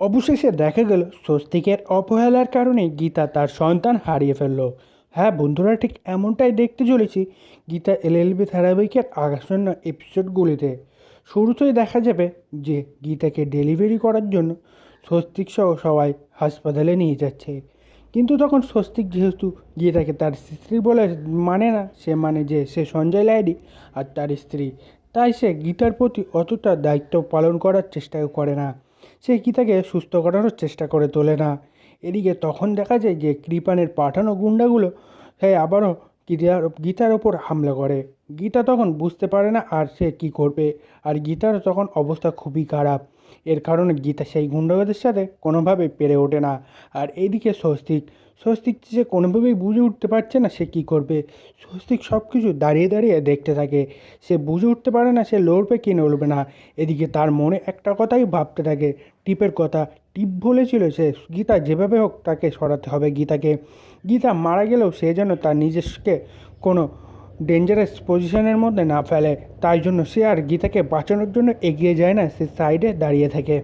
অবশেষে দেখা গেল স্বস্তিকের অবহেলার কারণে গীতা তার সন্তান হারিয়ে ফেলল। হ্যাঁ বন্ধুরা, ঠিক এমনটাই দেখতে চলেছি গীতা এলএলবি ধারাবাহিকের আসন্ন এপিসোডগুলিতে শুরুতেই দেখা যাবে যে গীতাকে ডেলিভারি করার জন্য স্বস্তিক সহ সবাই হাসপাতালে নিয়ে যাচ্ছে। কিন্তু তখন স্বস্তিক যেহেতু গীতাকে তার স্ত্রী বলে মানে না, সে মানে যে সে সঞ্জয় লাইডি আর তার স্ত্রী। তাই সে গীতার প্রতি অতটা দায়িত্ব পালন করার চেষ্টাও করে না। সে গীতাকে সুস্থ করানোর চেষ্টা করে তোলে না? এদিকে তখন দেখা যায় যে কৃপানের পাঠানো গুন্ডাগুলো সে আবারও গীতার গীতার ওপর হামলা করে। গীতা তখন বুঝতে পারে না আর সে কি করবে। আর গীতার তখন অবস্থা খুবই খারাপ। এর কারণে গীতা সেই গুন্ডাদের সাথে কোনোভাবেই পেরে ওঠে না। আর এইদিকে স্বস্তিক স্বস্তিক সে কোনোভাবেই বুঝে উঠতে পারছে না সে কী করবে? স্বস্তিক সব কিছু দাঁড়িয়ে দাঁড়িয়ে দেখতে থাকে। সে বুঝে উঠতে পারে না সে লড়বে কি লড়বে না। এদিকে তার মনে একটা কথাই ভাবতে থাকে। টিপের কথা, টিপ বলেছিল সে গীতা যেভাবে হোক তাকে সরাতে হবে গীতাকে। গীতা মারা গেলেও সে যেন তার নিজস্বকে কোনো ডেঞ্জারাস পজিশনের মধ্যে না ফেলে। তাই জন্য সে আর গীতাকে বাঁচানোর জন্য এগিয়ে যায় না, সে সাইডে দাঁড়িয়ে থাকে।